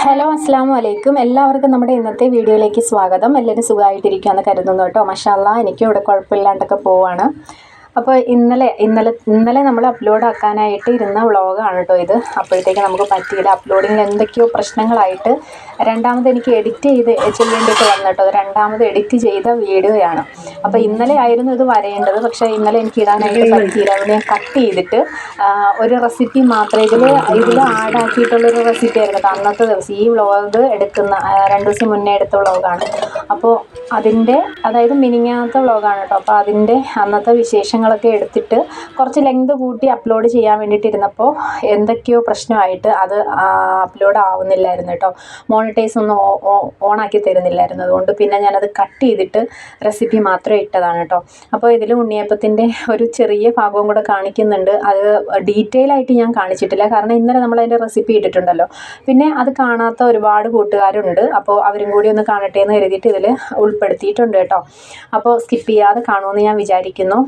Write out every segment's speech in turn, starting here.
Hello അസ്സാം വലൈക്കും എല്ലാവർക്കും നമ്മുടെ ഇന്നത്തെ വീഡിയോയിലേക്ക് സ്വാഗതം. എല്ലാവരും സുഖമായിട്ടിരിക്കുകയെന്ന് കരുതുന്നു കേട്ടോ. മഷാല്ല എനിക്കും ഇവിടെ കുഴപ്പമില്ലാണ്ടൊക്കെ പോവാണ്. അപ്പോൾ ഇന്നലെ ഇന്നലെ ഇന്നലെ നമ്മൾ അപ്ലോഡ് ആക്കാനായിട്ട് ഇരുന്ന വ്ളോഗാണ് കേട്ടോ ഇത്. അപ്പോഴത്തേക്ക് നമുക്ക് പറ്റിയില്ല. അപ്ലോഡിങ്ങിൽ എന്തൊക്കെയോ പ്രശ്നങ്ങളായിട്ട് രണ്ടാമത് എനിക്ക് എഡിറ്റ് ചെയ്ത് ചെയ്യേണ്ടിയിട്ട് വന്നു കേട്ടോ രണ്ടാമത് എഡിറ്റ് ചെയ്ത വീഡിയോയാണ് അപ്പോൾ ഇന്നലെ ആയിരുന്നു ഇത് വരേണ്ടത്. പക്ഷേ ഇന്നലെ എനിക്ക് ഇടാനായിട്ട് പറ്റിയില്ല. അതുകൊണ്ട് ഞാൻ കട്ട് ചെയ്തിട്ട് ഒരു റെസിപ്പി മാത്രമേ ഇതിൽ ഇതിൽ ആഡാക്കിയിട്ടുള്ളൊരു റെസിപ്പി ആയിരുന്നു. കേട്ടോ അന്നത്തെ ദിവസം ഈ വ്ളോഗ് എടുക്കുന്ന രണ്ട് ദിവസം മുന്നേ എടുത്ത വ്ളോഗാണ്. അപ്പോൾ അതിന്റെ അതായത് മിനിങ്ങാത്ത വ്ളോഗാണ് കേട്ടോ അപ്പോൾ അതിന്റെ അന്നത്തെ വിശേഷങ്ങളൊക്കെ എടുത്തിട്ട് കുറച്ച് ലെങ്ത് കൂട്ടി അപ്ലോഡ് ചെയ്യാൻ വേണ്ടിയിട്ടിരുന്നപ്പോൾ എന്തൊക്കെയോ പ്രശ്നമായിട്ട് അത് അപ്ലോഡ് ആവുന്നില്ലായിരുന്നു കേട്ടോ. മോണിറ്റൈസ് ഒന്നും ഓണാക്കി തരുന്നില്ലായിരുന്നു. അതുകൊണ്ട് പിന്നെ ഞാനത് കട്ട് ചെയ്തിട്ട് റെസിപ്പി മാത്രം ഇട്ടതാണ് കേട്ടോ. അപ്പോൾ ഇതിൽ ഉണ്ണിയപ്പത്തിന്റെ ഒരു ചെറിയ ഭാഗവും കൂടെ കാണിക്കുന്നുണ്ട്. അത് ഡീറ്റെയിൽ ആയിട്ട് ഞാൻ കാണിച്ചിട്ടില്ല. കാരണം ഇന്നലെ നമ്മൾ അതിന്റെ റെസിപ്പി ഇട്ടിട്ടുണ്ടല്ലോ. പിന്നെ അത് കാണാത്ത ഒരുപാട് കൂട്ടുകാരുണ്ട്. അപ്പോൾ അവരും കൂടി ഒന്ന് കാണട്ടെ എന്ന് കരുതിയിട്ട് ഇതിൽ ഉൾപ്പെടുത്തിയിട്ടുണ്ട് കേട്ടോ. അപ്പോൾ സ്കിപ്പ് ചെയ്യാതെ കാണുമെന്ന് ഞാൻ വിചാരിക്കുന്നു.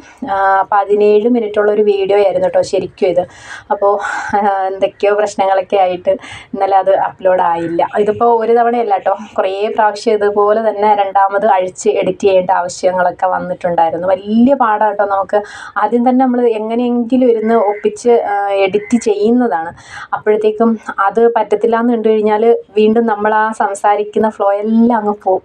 പതിനേഴ് മിനിറ്റുള്ള ഒരു വീഡിയോ ആയിരുന്നു കേട്ടോ ശരിക്കും ഇത്. അപ്പോൾ എന്തൊക്കെയോ പ്രശ്നങ്ങളൊക്കെ ആയിട്ട് ഇന്നലെ അത് അപ്ലോഡ് ആയില്ല. ഇതിപ്പോൾ ഒരു തവണയല്ല കേട്ടോ. കുറേ പ്രാവശ്യം ഇതുപോലെ തന്നെ രണ്ടാമത് അഴിച്ച് എഡിറ്റ് ചെയ്യേണ്ട ആവശ്യങ്ങളൊക്കെ വന്നിട്ടുണ്ടായിരുന്നു. വലിയ പാടാണ് കേട്ടോ നമുക്ക്. ആദ്യം തന്നെ നമ്മൾ എങ്ങനെയെങ്കിലും ഇരുന്ന് ഒപ്പിച്ച് എഡിറ്റ് ചെയ്യുന്നതാണ്. അപ്പോഴത്തേക്കും അത് പറ്റത്തില്ല എന്ന് കണ്ടു കഴിഞ്ഞാൽ വീണ്ടും നമ്മൾ ആ സംസാരിക്കുന്ന ഫ്ലോ എല്ലാം അങ്ങ് പോവും.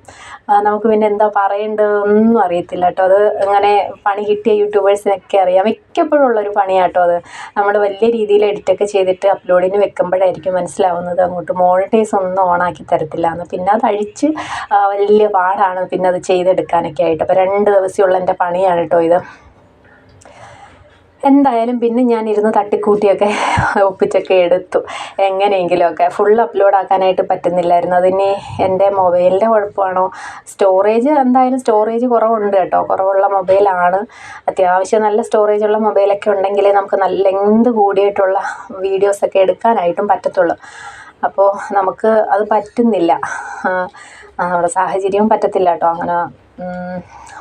നമുക്ക് പിന്നെ എന്താ പറയേണ്ടതെന്നും അറിയത്തില്ല കേട്ടോ. അത് അങ്ങനെ പണി കിട്ടിയ യൂട്യൂബേഴ്സിനൊക്കെ അറിയാം. മിക്കപ്പോഴും ഉള്ളൊരു പണിയാട്ടോ അത്. നമ്മൾ വലിയ രീതിയിൽ എഡിറ്റൊക്കെ ചെയ്തിട്ട് അപ്ലോഡിന് വെക്കുമ്പോഴായിരിക്കും മനസ്സിലാവുന്നത് അങ്ങോട്ട് മോണിറ്റൈസ് ഒന്നും ഓണാക്കി തരത്തില്ല എന്ന്. പിന്നെ അത് അഴിച്ച് വലിയ പാടാണ് പിന്നെ അത് ചെയ്തെടുക്കാനൊക്കെ ആയിട്ട്. അപ്പോൾ രണ്ട് ദിവസമുള്ള എന്റെ പണിയാണ് കേട്ടോ ഇത്. എന്തായാലും പിന്നെ ഞാൻ ഇരുന്ന് തട്ടിക്കൂട്ടിയൊക്കെ ഒപ്പിച്ചൊക്കെ എടുത്തു. എങ്ങനെയെങ്കിലുമൊക്കെ ഫുൾ അപ്ലോഡ് ആക്കാനായിട്ട് പറ്റുന്നില്ലായിരുന്നു. അതിന് എന്റെ മൊബൈലിന്റെ കുഴപ്പമാണോ? സ്റ്റോറേജ് എന്തായാലും സ്റ്റോറേജ് കുറവുണ്ട് കേട്ടോ. കുറവുള്ള മൊബൈലാണ് അത്യാവശ്യം നല്ല സ്റ്റോറേജ് ഉള്ള മൊബൈലൊക്കെ ഉണ്ടെങ്കിലേ നമുക്ക് നല്ല ലെങ്ത് കൂടിയിട്ടുള്ള വീഡിയോസൊക്കെ എടുക്കാനായിട്ടും പറ്റത്തുള്ളൂ. അപ്പോൾ നമുക്ക് അത് പറ്റുന്നില്ല. നമ്മുടെ സാഹചര്യവും പറ്റത്തില്ല കേട്ടോ. അങ്ങനെ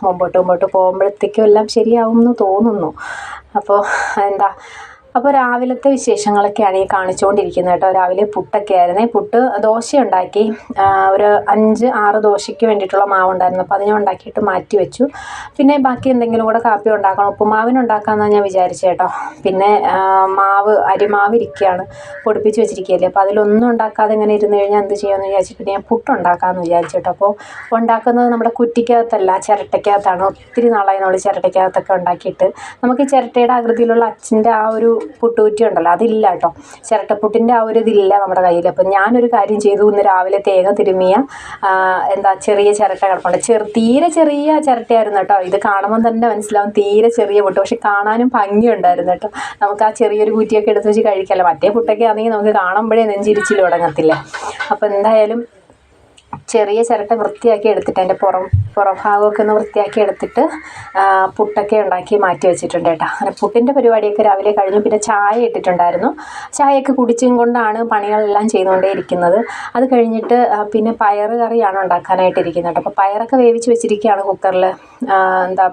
മുമ്പോട്ട് മുമ്പോട്ട് പോകുമ്പോഴത്തേക്കും എല്ലാം ശരിയാവും എന്ന് തോന്നുന്നു. അപ്പോൾ എന്താ അപ്പോൾ രാവിലത്തെ വിശേഷങ്ങളൊക്കെയാണ് ഈ കാണിച്ചുകൊണ്ടിരിക്കുന്നത് കേട്ടോ. രാവിലെ പുട്ടൊക്കെ ആയിരുന്നേ. പുട്ട് ദോശ ഉണ്ടാക്കി. ഒരു അഞ്ച് ആറ് ദോശയ്ക്ക് വേണ്ടിയിട്ടുള്ള മാവ് ഉണ്ടായിരുന്നു. അപ്പോൾ അത് ഞാൻ ഉണ്ടാക്കിയിട്ട് മാറ്റി വെച്ചു. പിന്നെ ബാക്കി എന്തെങ്കിലും കൂടെ കാപ്പി ഉണ്ടാക്കണം ഉപ്പുമാവിന് ഉണ്ടാക്കാമെന്നാണ് ഞാൻ വിചാരിച്ചത് കേട്ടോ. പിന്നെ മാവ് അരിമാവ് ഇരിക്കുകയാണ് പൊടിപ്പിച്ച് വെച്ചിരിക്കുകയല്ലേ. അപ്പോൾ അതിലൊന്നും ഉണ്ടാക്കാതെ ഇങ്ങനെ ഇരുന്ന് കഴിഞ്ഞാൽ എന്ത് ചെയ്യുമെന്ന് വിചാരിച്ചിട്ട് ഞാൻ പുട്ട് പുട്ടുണ്ടാക്കാമെന്ന് വിചാരിച്ചു കേട്ടോ. അപ്പോൾ ഉണ്ടാക്കുന്നത് നമ്മുടെ കുറ്റിക്കകത്തല്ല ചിരട്ടയ്ക്കകത്താണ് ഒത്തിരി നാളായി നമ്മൾ ചിരട്ടയ്ക്കകത്തൊക്കെ ഉണ്ടാക്കിയിട്ട്. നമുക്ക് ചിരട്ടയുടെ ആകൃതിയിലുള്ള അച്ഛന്റെ ആ ഒരു പുട്ടുകുറ്റി ഉണ്ടല്ലോ അതില്ല കേട്ടോ. ചിരട്ടപ്പുട്ടിന്റെ ആ ഒരു ഇതില്ല നമ്മുടെ കയ്യിൽ അപ്പം ഞാനൊരു കാര്യം ചെയ്തു ഇന്ന് രാവിലെ തേങ്ങ തിരുമിയ എന്താ ചെറിയ ചിരട്ട കിടപ്പുണ്ട്. ചെറു തീരെ ചെറിയ ചിരട്ടയായിരുന്നു കേട്ടോ. ഇത് കാണുമ്പോൾ തന്നെ മനസ്സിലാവും തീരെ ചെറിയ പുട്ട്. പക്ഷെ കാണാനും ഭംഗിയുണ്ടായിരുന്നു കേട്ടോ. നമുക്ക് ആ ചെറിയൊരു കുറ്റിയൊക്കെ എടുത്ത് വെച്ച് കഴിക്കാമല്ലോ മറ്റേ പുട്ടൊക്കെ ആണെങ്കിൽ നമുക്ക് കാണുമ്പോഴേ നെഞ്ചിരിച്ചിൽ തുടങ്ങത്തില്ലേ. അപ്പോൾ എന്തായാലും ചെറിയ ചിരട്ട വൃത്തിയാക്കി എടുത്തിട്ട് അതിന്റെ പുറം പുറംഭാഗമൊക്കെ ഒന്ന് വൃത്തിയാക്കി എടുത്തിട്ട് പുട്ടൊക്കെ ഉണ്ടാക്കി മാറ്റി വെച്ചിട്ടുണ്ട് കേട്ടോ. അങ്ങനെ പുട്ടിന്റെ പരിപാടിയൊക്കെ രാവിലെ കഴിഞ്ഞു. പിന്നെ ചായ ഇട്ടിട്ടുണ്ടായിരുന്നു. ചായയൊക്കെ കുടിച്ചും കൊണ്ടാണ് പണികളെല്ലാം ചെയ്തുകൊണ്ടേ ഇരിക്കുന്നത്. അത് കഴിഞ്ഞിട്ട് പിന്നെ പയറ് കറിയാണ് ഉണ്ടാക്കാനായിട്ടിരിക്കുന്നത്. കേട്ടോ അപ്പോൾ പയറൊക്കെ വേവിച്ച് വെച്ചിരിക്കുകയാണ് കുക്കറിൽ എന്താ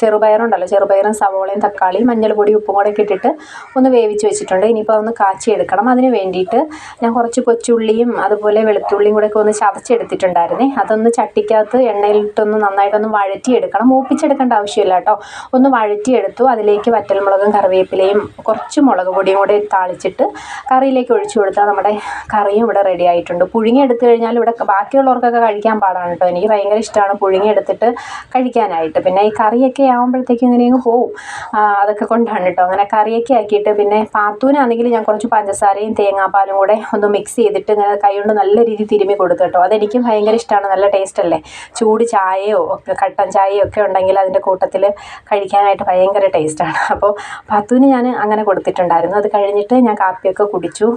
ചെറുപയറുണ്ടല്ലോ. ചെറുപയറും സവോളയും തക്കാളിയും മഞ്ഞൾപ്പൊടി ഉപ്പും കൂടെ ഒക്കെ ഇട്ടിട്ട് ഒന്ന് വേവിച്ച് വെച്ചിട്ടുണ്ട്. ഇനിയിപ്പോൾ ഒന്ന് കാച്ചി എടുക്കണം അതിന് വേണ്ടിയിട്ട് ഞാൻ കുറച്ച് കൊച്ചുള്ളിയും അതുപോലെ വെളുത്തുള്ളിയും കൂടെ ഒക്കെ ഒന്ന് ചതച്ചെടുത്തിട്ടുണ്ടായിരുന്നേ. അതൊന്ന് ചട്ടിക്കകത്ത് എണ്ണയിലിട്ടൊന്ന് നന്നായിട്ടൊന്ന് വഴറ്റിയെടുക്കണം. മൂപ്പിച്ചെടുക്കേണ്ട ആവശ്യമില്ല കേട്ടോ. ഒന്ന് വഴറ്റിയെടുത്തു. അതിലേക്ക് വറ്റൽമുളകും കറിവേപ്പിലയും കുറച്ച് മുളക് പൊടിയും കൂടെ താളിച്ചിട്ട് കറിയിലേക്ക് ഒഴിച്ചു കൊടുത്താൽ നമ്മുടെ കറിയും ഇവിടെ റെഡി ആയിട്ടുണ്ട്. പുഴുങ്ങി എടുത്തു കഴിഞ്ഞാൽ ഇവിടെ ബാക്കിയുള്ളവർക്കൊക്കെ കഴിക്കാൻ പാടാണ് കേട്ടോ. എനിക്ക് ഭയങ്കര ഇഷ്ടമാണ് പുഴുങ്ങി എടുത്തിട്ട് കഴിക്കാനായിട്ട്. പിന്നെ ഈ കറിയൊക്കെ ആകുമ്പോഴത്തേക്കും ഇങ്ങനെ പോവും. അതൊക്കെ കൊണ്ടാണ് കേട്ടോ. അങ്ങനെ കറിയൊക്കെ ആക്കിയിട്ട് പിന്നെ പാത്തൂനാണെങ്കിൽ ഞാൻ കുറച്ച് പഞ്ചസാരയും തേങ്ങാപ്പാലും കൂടെ ഒന്ന് മിക്സ് ചെയ്തിട്ട് ഇങ്ങനെ കൈകൊണ്ട് നല്ല രീതിയിൽ തിരുമ്മി കൊടുത്തു കേട്ടോ. അതെനിക്കും ഭയങ്കര ഇഷ്ടമാണ് നല്ല ടേസ്റ്റ് അല്ലേ? ചൂട് ചായയോ ഒക്കെ കട്ടൻ ചായയോ ഒക്കെ ഉണ്ടെങ്കിൽ അതിന്റെ കൂട്ടത്തിൽ കഴിക്കാനായിട്ട് ഭയങ്കര ടേസ്റ്റാണ് അപ്പോൾ പാത്തൂന് ഞാൻ അങ്ങനെ കൊടുത്തിട്ടുണ്ടായിരുന്നു. അത് കഴിഞ്ഞിട്ട് ഞാൻ കാപ്പിയൊക്കെ കുടിച്ചു.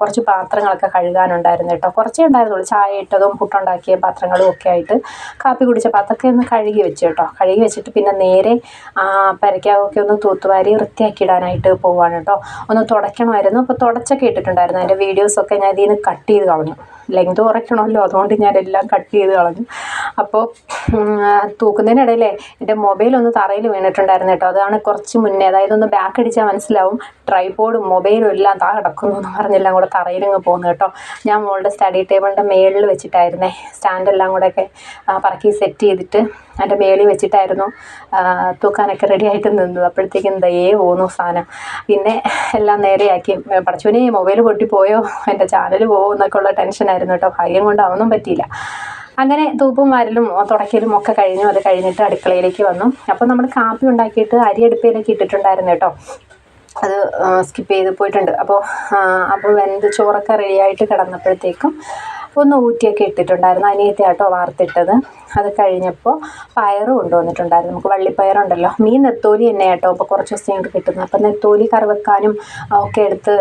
കുറച്ച് പാത്രങ്ങളൊക്കെ കഴുകാനുണ്ടായിരുന്നു കേട്ടോ. കുറച്ചേ ഉണ്ടായിരുന്നുള്ളൂ. ചായ ഇട്ടതും പുട്ടുണ്ടാക്കിയ പാത്രങ്ങളും ഒക്കെ ആയിട്ട് കാപ്പി കുടിച്ചപ്പോൾ അതൊക്കെ ഒന്ന് കഴുകി വെച്ചു കേട്ടോ കഴുകി വെച്ചിട്ട് പിന്നെ നേരെ ആ, പെരയ്ക്കകമൊക്കെ ഒന്ന് തൂത്തുവാരി വൃത്തിയാക്കി ഇടാനായിട്ട് പോവാണ് കേട്ടോ. ഒന്ന് തുടയ്ക്കണമായിരുന്നു. അപ്പോൾ തുടച്ചൊക്കെ ഇട്ടിട്ടുണ്ടായിരുന്നു. അതിന്റെ വീഡിയോസൊക്കെ ഞാൻ ഇതിൽ നിന്ന് കട്ട് ചെയ്ത് കളഞ്ഞു. ലെങ്ത് കുറയ്ക്കണമല്ലോ. അതുകൊണ്ട് ഞാൻ എല്ലാം കട്ട് ചെയ്ത് കളഞ്ഞു. അപ്പോൾ തൂക്കുന്നതിനിടയിലേ എന്റെ മൊബൈൽ ഒന്ന് തറയിൽ വീണിട്ടുണ്ടായിരുന്നു കേട്ടോ. അതാണ് കുറച്ച് മുന്നേ അതായത് ഒന്ന് ബാക്ക് അടിച്ചാൽ മനസ്സിലാവും ട്രൈപോഡും മൊബൈലും എല്ലാം താ കിടക്കുന്നു എന്ന് പറഞ്ഞെല്ലാം കൂടെ തറയിലങ്ങ് പോകുന്നു കേട്ടോ. ഞാൻ മോളുടെ സ്റ്റഡി ടേബിളിന്റെ മേളിൽ വെച്ചിട്ടായിരുന്നേ. സ്റ്റാൻഡെല്ലാം കൂടെയൊക്കെ പറക്കി സെറ്റ് ചെയ്തിട്ട് അതിന്റെ മേളിൽ വെച്ചിട്ടായിരുന്നു തൂക്കാനൊക്കെ റെഡി ആയിട്ട് നിന്നത്. അപ്പോഴത്തേക്കും ദയേ പോകുന്നു സാധനം. പിന്നെ എല്ലാം നേരെയാക്കി. പടച്ചുവിനെ മൊബൈൽ പൊട്ടിപ്പോയോ എന്റെ ചാനൽ പോകുമോ എന്നൊക്കെ ഉള്ള ടെൻഷനായിരുന്നു കേട്ടോ. ഭാഗ്യം കൊണ്ട് അതൊന്നും പറ്റിയില്ല. അങ്ങനെ തൂപ്പും വരലും തുടക്കലും ഒക്കെ കഴിഞ്ഞു. അത് കഴിഞ്ഞിട്ട് അടുക്കളയിലേക്ക് വന്നു. അപ്പോൾ നമ്മൾ കാപ്പി ഉണ്ടാക്കിയിട്ട് അരി അടുപ്പയിലേക്ക് ഇട്ടിട്ടുണ്ടായിരുന്നു കേട്ടോ. അത് സ്കിപ്പ് ചെയ്ത് പോയിട്ടുണ്ട്. അപ്പോൾ അപ്പോൾ വെന്ത് ചോറൊക്കെ റെഡിയായിട്ട് കിടന്നപ്പോഴത്തേക്കും ഒന്ന് ഊറ്റിയൊക്കെ ഇട്ടിട്ടുണ്ടായിരുന്നു. അനിയത്തെ ആട്ടോ വാർത്തിട്ടത്. അത് കഴിഞ്ഞപ്പോൾ പയർ കൊണ്ടുവന്നിട്ടുണ്ടായിരുന്നു. നമുക്ക് വള്ളിപ്പയറുണ്ടല്ലോ. മീൻ നെത്തോലി തന്നെ കേട്ടോ അപ്പോൾ കുറച്ച് ദിവസം ഞങ്ങൾക്ക് കിട്ടുന്നത്. അപ്പം നെത്തോലി കറി വെക്കാനും ഒക്കെ എടുത്ത്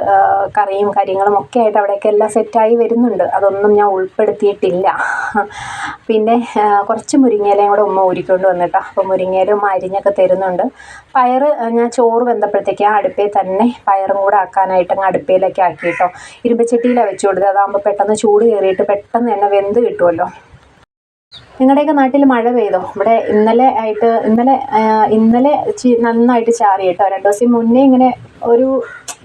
കറിയും കാര്യങ്ങളും ഒക്കെ ആയിട്ട് അവിടെയൊക്കെ എല്ലാം സെറ്റായി വരുന്നുണ്ട്. അതൊന്നും ഞാൻ ഉൾപ്പെടുത്തിയിട്ടില്ല. പിന്നെ കുറച്ച് മുരിങ്ങയിലയും കൂടെ ഉമ്മ ഊരിക്കൊണ്ട് വന്നിട്ടോ. അപ്പോൾ മുരിങ്ങയിലും അരിഞ്ഞൊക്കെ തരുന്നുണ്ട്. പയർ ഞാൻ ചോറ് വെന്തപ്പോഴത്തേക്ക് ആ അടുപ്പേ തന്നെ പയറും കൂടെ ആക്കാനായിട്ട് അങ്ങ് അടുപ്പയിലൊക്കെ ആക്കി കേട്ടോ ഇരുമ്പച്ചട്ടിയിലാണ് വെച്ച് കൊടുത്തത്. അതാകുമ്പോൾ പെട്ടെന്ന് ചൂട് കയറിയിട്ട് പെട്ടെന്ന് തന്നെ വെന്ത് കിട്ടുമല്ലോ നിങ്ങളുടെയൊക്കെ നാട്ടിൽ മഴ പെയ്തോ? ഇവിടെ ഇന്നലെ ആയിട്ട് ഇന്നലെ ഇന്നലെ നന്നായിട്ട് ചാറി കേട്ടോ രണ്ട് ദിവസം മുന്നേ ഇങ്ങനെ ഒരു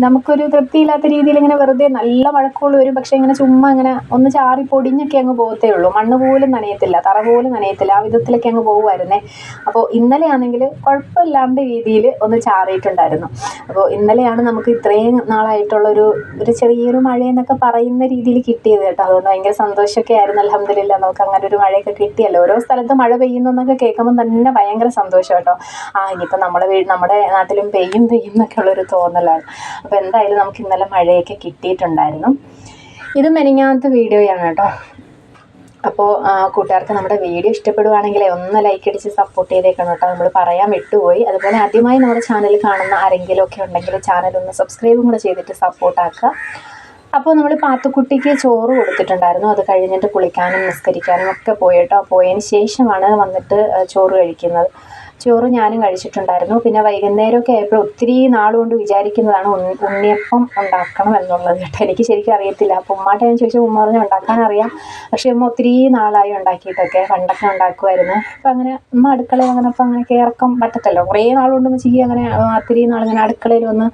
നമുക്കൊരു തൃപ്തിയില്ലാത്ത രീതിയിൽ ഇങ്ങനെ വെറുതെ നല്ല വഴക്കുകൾ വരും പക്ഷേ ഇങ്ങനെ ചുമ്മാ ഇങ്ങനെ ഒന്ന് ചാറി പൊടിഞ്ഞൊക്കെ അങ്ങ് പോകത്തേ ഉള്ളൂ. മണ്ണ് പോലും നനയത്തില്ല തറ പോലും നനയത്തില്ല ആ വിധത്തിലൊക്കെ അങ്ങ് പോകുമായിരുന്നേ അപ്പോൾ ഇന്നലെയാണെങ്കിൽ കുഴപ്പമില്ലാണ്ട് രീതിയിൽ ഒന്ന് ചാറിയിട്ടുണ്ടായിരുന്നു. അപ്പോൾ ഇന്നലെയാണ് നമുക്ക് ഇത്രയും നാളായിട്ടുള്ളൊരു ഒരു ചെറിയൊരു മഴയെന്നൊക്കെ പറയുന്ന രീതിയിൽ കിട്ടിയത് കേട്ടോ. അതുകൊണ്ട് ഭയങ്കര സന്തോഷമൊക്കെ ആയിരുന്നു. അലഹമ്മദില്ല നമുക്ക് അങ്ങനെ ഒരു മഴയൊക്കെ കിട്ടിയല്ലോ. ഓരോ സ്ഥലത്ത് മഴ പെയ്യുന്നു എന്നൊക്കെ കേൾക്കുമ്പോൾ തന്നെ ഭയങ്കര സന്തോഷം കേട്ടോ. ആ ഇനിയിപ്പോൾ നമ്മുടെ വീട് നമ്മുടെ നാട്ടിലും പെയ്യും പെയ്യും എന്നൊക്കെ ഉള്ളൊരു തോന്നലാണ്. അപ്പോൾ എന്തായാലും നമുക്ക് ഇന്നലെ മഴയൊക്കെ കിട്ടിയിട്ടുണ്ടായിരുന്നു. ഇത് മെനിങ്ങാത്ത വീഡിയോയാണ് കേട്ടോ. അപ്പോൾ കൂട്ടുകാർക്ക് നമ്മുടെ വീഡിയോ ഇഷ്ടപ്പെടുവാണെങ്കിൽ ഒന്ന് ലൈക്ക് അടിച്ച് സപ്പോർട്ട് ചെയ്തേക്കണം കേട്ടോ. നമ്മൾ പറയാൻ വിട്ടുപോയി. അതുപോലെ ആദ്യമായി നമ്മുടെ ചാനൽ കാണുന്ന ആരെങ്കിലും ഒക്കെ ഉണ്ടെങ്കിൽ ചാനൽ ഒന്ന് സബ്സ്ക്രൈബും കൂടെ ചെയ്തിട്ട് സപ്പോർട്ടാക്കുക അപ്പോൾ നമ്മൾ പാത്തുക്കുട്ടിക്ക് ചോറ് കൊടുത്തിട്ടുണ്ടായിരുന്നു. അത് കഴിഞ്ഞിട്ട് കുളിക്കാനും നിസ്കരിക്കാനും ഒക്കെ പോയിട്ടോ പോയതിന് ശേഷമാണ് വന്നിട്ട് ചോറ് കഴിക്കുന്നത്. ചോറ് ഞാനും കഴിച്ചിട്ടുണ്ടായിരുന്നു. പിന്നെ വൈകുന്നേരമൊക്കെ ആയപ്പോൾ ഒത്തിരി നാളുകൊണ്ട് വിചാരിക്കുന്നതാണ് ഉണ്ണിയപ്പം ഉണ്ടാക്കണം എന്നുള്ളത് കേട്ടോ. എനിക്ക് ശരിക്കും അറിയത്തില്ല. അപ്പോൾ ഉമ്മാട്ട് ഞാൻ ചോദിച്ചാൽ ഉമ്മ പറഞ്ഞ് ഉണ്ടാക്കാൻ അറിയാം. പക്ഷേ ഉമ്മ ഒത്തിരി നാളായി ഉണ്ടാക്കിയിട്ടൊക്കെ പണ്ടൊക്കെ ഉണ്ടാക്കുമായിരുന്നു. അപ്പം അങ്ങനെ ഉമ്മ അടുക്കളയിൽ അങ്ങനെ അപ്പം അങ്ങനെ കയറക്കം പറ്റത്തല്ലോ. കുറേ നാളുകൊണ്ട് ചെയ്യുക അങ്ങനെ ഒത്തിരി നാളിങ്ങനെ അടുക്കളയിൽ വന്ന്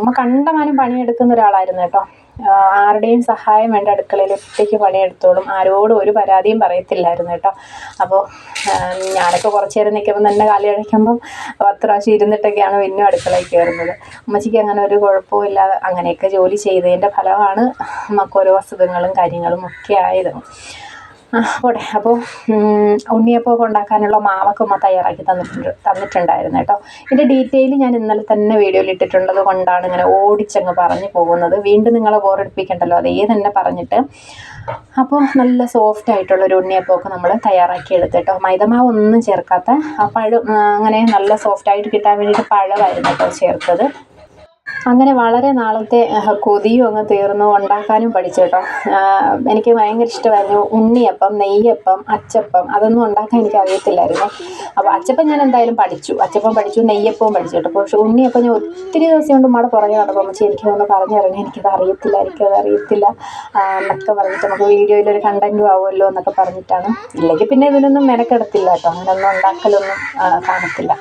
ഉമ്മ കണ്ടമാനം പണിയെടുക്കുന്ന ഒരാളായിരുന്നു കേട്ടോ. ആരുടെയും സഹായം വേണ്ട അടുക്കളയിൽ ഒറ്റയ്ക്ക് പണിയെടുത്തോളും. ആരോടും ഒരു പരാതിയും പറയത്തില്ലായിരുന്നു കേട്ടോ. അപ്പോൾ ഞാനൊക്കെ കുറച്ച് നേരം നിൽക്കുമ്പോൾ തന്നെ കാലി അടയ്ക്കുമ്പം പത്ത് പ്രാവശ്യം ഇരുന്നിട്ടൊക്കെയാണ് പിന്നെ അടുക്കളയിൽ കയറുന്നത്. അമ്മച്ചിക്ക് അങ്ങനെ ഒരു കുഴപ്പവും ഇല്ലാതെ അങ്ങനെയൊക്കെ ജോലി ചെയ്തതിന്റെ ഫലമാണ് നമുക്ക് ഓരോ അസുഖങ്ങളും കാര്യങ്ങളും ഒക്കെ ആയത്. പോട്ടെ. അപ്പോൾ ഉണ്ണിയപ്പമൊക്കെ ഉണ്ടാക്കാനുള്ള മാവൊക്കെ ഉമ്മ തയ്യാറാക്കി തന്നിട്ടുണ്ട് തന്നിട്ടുണ്ടായിരുന്നു കേട്ടോ. ഇതിന്റെ ഡീറ്റെയിൽ ഞാൻ ഇന്നലെ തന്നെ വീഡിയോയിൽ ഇട്ടിട്ടുള്ളത് കൊണ്ടാണ് ഇങ്ങനെ ഓടിച്ചങ്ങ് പറഞ്ഞു പോകുന്നത്. വീണ്ടും നിങ്ങളെ ബോറടിപ്പിക്കണ്ടല്ലോ അതേ തന്നെ പറഞ്ഞിട്ട്. അപ്പോൾ നല്ല സോഫ്റ്റ് ആയിട്ടുള്ള ഒരു ഉണ്ണിയപ്പമൊക്കെ നമ്മൾ തയ്യാറാക്കി എടുത്തിട്ടോ മൈദമാവ് ഒന്നും ചേർക്കാത്ത ആ പഴം അങ്ങനെ നല്ല സോഫ്റ്റ് ആയിട്ട് കിട്ടാൻ വേണ്ടിയിട്ട് പഴമായിരുന്നു കേട്ടോ ചേർത്തത്. അങ്ങനെ വളരെ നാളത്തെ കൊതിയും അങ്ങ് തീർന്നു. ഉണ്ടാക്കാനും പഠിച്ചു കേട്ടോ. എനിക്ക് ഭയങ്കര ഇഷ്ടമായിരുന്നു. ഉണ്ണിയപ്പം നെയ്യപ്പം അച്ചപ്പം അതൊന്നും ഉണ്ടാക്കാൻ എനിക്ക് അറിയത്തില്ലായിരുന്നു. അപ്പോൾ അച്ചപ്പം ഞാൻ എന്തായാലും പഠിച്ചു. അച്ചപ്പം പഠിച്ചു നെയ്യപ്പവും പഠിച്ചു കേട്ടോ. പക്ഷേ ഉണ്ണിയപ്പം ഞാൻ ഒത്തിരി ദിവസം കൊണ്ട് ഉമ്മയുടെ പുറകെ നടക്കും അമ്മച്ചി എനിക്ക് ഒന്ന് പറഞ്ഞിറങ്ങി എനിക്കത് അറിയത്തില്ല എനിക്കത് അറിയത്തില്ല. എന്നൊക്കെ പറഞ്ഞിട്ട് നമുക്ക് വീഡിയോയിൽ ഒരു കണ്ടന്റും ആവുമല്ലോ എന്നൊക്കെ പറഞ്ഞിട്ടാണ്. ഇല്ലെങ്കിൽ പിന്നെ ഇതിനൊന്നും മെനക്കെടുത്തില്ല കേട്ടോ. അങ്ങനെയൊന്നും ഉണ്ടാക്കലൊന്നും കാണത്തില്ല.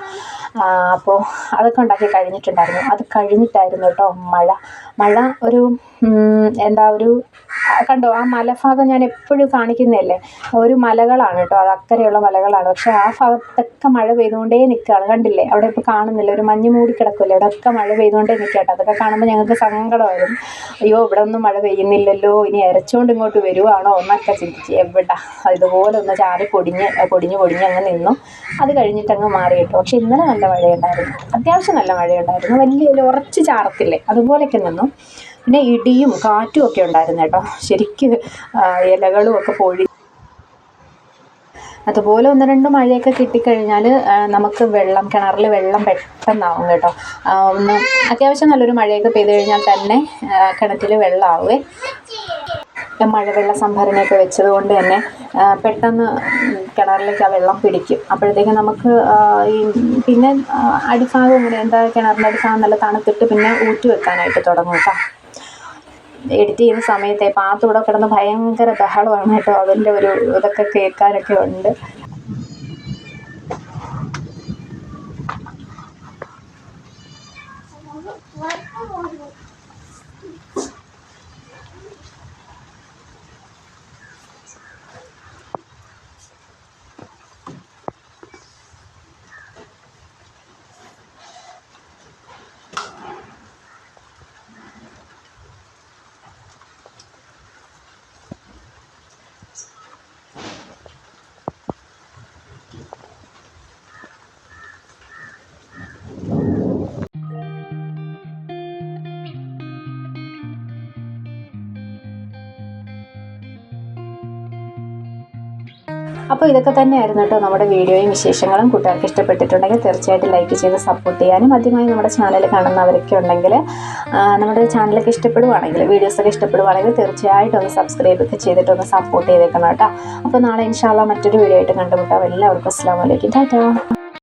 അപ്പോൾ അതൊക്കെ ഉണ്ടാക്കി കഴിഞ്ഞിട്ടുണ്ടായിരുന്നു. അത് കഴിഞ്ഞിട്ടായിരുന്നു കേട്ടോ. മഴ. മഴ ഒരു എന്താ ഒരു കണ്ടോ ആ മലഭാഗം ഞാൻ എപ്പോഴും കാണിക്കുന്നതല്ലേ? ഒരു മലകളാണ് കേട്ടോ. അത് അക്കരെയുള്ള മലകളാണ്. പക്ഷെ ആ ഭാഗത്തൊക്കെ മഴ പെയ്തുകൊണ്ടേ നിൽക്കുകയാണ് കണ്ടില്ലേ? അവിടെ ഇപ്പോൾ കാണുന്നില്ല? ഒരു മഞ്ഞ് മൂടി കിടക്കില്ലേ അവിടെയൊക്കെ മഴ പെയ്തുകൊണ്ടേ നിൽക്കുക കേട്ടോ. അതൊക്കെ കാണുമ്പോൾ ഞങ്ങൾക്ക് സങ്കടമായിരുന്നു. അയ്യോ ഇവിടെ ഒന്നും മഴ പെയ്യുന്നില്ലല്ലോ. ഇനി ഇരച്ചുകൊണ്ട് ഇങ്ങോട്ട് വരുവാണോ എന്നൊക്കെ ചിന്തിച്ച് എവിടെ? ഇതുപോലെ ഒന്ന് ചാറി പൊടിഞ്ഞ് പൊടിഞ്ഞ് പൊടിഞ്ഞ് അങ്ങ് നിന്നു. അത് കഴിഞ്ഞിട്ട് അങ്ങ് മാറി കേട്ടോ. പക്ഷെ ഇന്നലെ നല്ല മഴയുണ്ടായിരുന്നു. അത്യാവശ്യം നല്ല മഴയുണ്ടായിരുന്നു. വലിയ ഉറച്ച് ചാറത്തില്ലേ? അതുപോലെയൊക്കെ നിന്നു. പിന്നെ ഇടിയും കാറ്റും ഒക്കെ ഉണ്ടായിരുന്നു കേട്ടോ. ശരിക്കും ഇലകളും ഒക്കെ പൊഴി അതുപോലെ ഒന്ന് രണ്ട് മഴയൊക്കെ കിട്ടിക്കഴിഞ്ഞാൽ നമുക്ക് വെള്ളം കിണറിൽ വെള്ളം പെട്ടെന്നാവും കേട്ടോ. ഒന്ന് അത്യാവശ്യം നല്ലൊരു മഴയൊക്കെ പെയ്തു കഴിഞ്ഞാൽ തന്നെ കിണറ്റിൽ വെള്ളമാവേ മഴവെള്ള സംഭരണിയൊക്കെ വെച്ചത് കൊണ്ട് തന്നെ പെട്ടെന്ന് കിണറിലേക്ക് ആ വെള്ളം പിടിക്കും. അപ്പോഴത്തേക്കും നമുക്ക് ഈ പിന്നെ അടിഭാഗം ഇങ്ങനെ എന്താ കിണറിന്റെ അടിഭാഗം നല്ല തണുത്തിട്ട് പിന്നെ ഊറ്റി വെക്കാനായിട്ട് തുടങ്ങും കേട്ടോ എഡിറ്റ് ചെയ്യുന്ന സമയത്തെ പാത്തൂടെ കിടന്ന് ഭയങ്കര ബഹളമാണ് കേട്ടോ അതിന്റെ ഒരു ഇതൊക്കെ കേൾക്കാനൊക്കെ ഉണ്ട്. അപ്പോൾ ഇതൊക്കെ തന്നെയായിരുന്നു കേട്ടോ നമ്മുടെ വീഡിയോയും വിശേഷങ്ങളും. കൂട്ടുകാർക്ക് ഇഷ്ടപ്പെട്ടിട്ടുണ്ടെങ്കിൽ തീർച്ചയായിട്ടും ലൈക്ക് ചെയ്ത് സപ്പോർട്ട് ചെയ്യാനും. ആദ്യമായി നമ്മുടെ ചാനൽ കാണുന്നവരൊക്കെ ഉണ്ടെങ്കിൽ നമ്മുടെ ചാനലൊക്കെ ഇഷ്ടപ്പെടുവാണെങ്കിൽ വീഡിയോസൊക്കെ ഇഷ്ടപ്പെടുവാണെങ്കിൽ തീർച്ചയായിട്ടും ഒന്ന് സബ്സ്ക്രൈബ് ഒക്കെ ചെയ്തിട്ട് ഒന്ന് സപ്പോർട്ട് ചെയ്തേക്കണം കേട്ടോ. അപ്പോൾ നാളെ ഇൻഷാല്ല മറ്റൊരു വീഡിയോ ആയിട്ട് കണ്ടുമുട്ടാം. എല്ലാവർക്കും അസ്സാം വലൈക്കും ടാറ്റാ.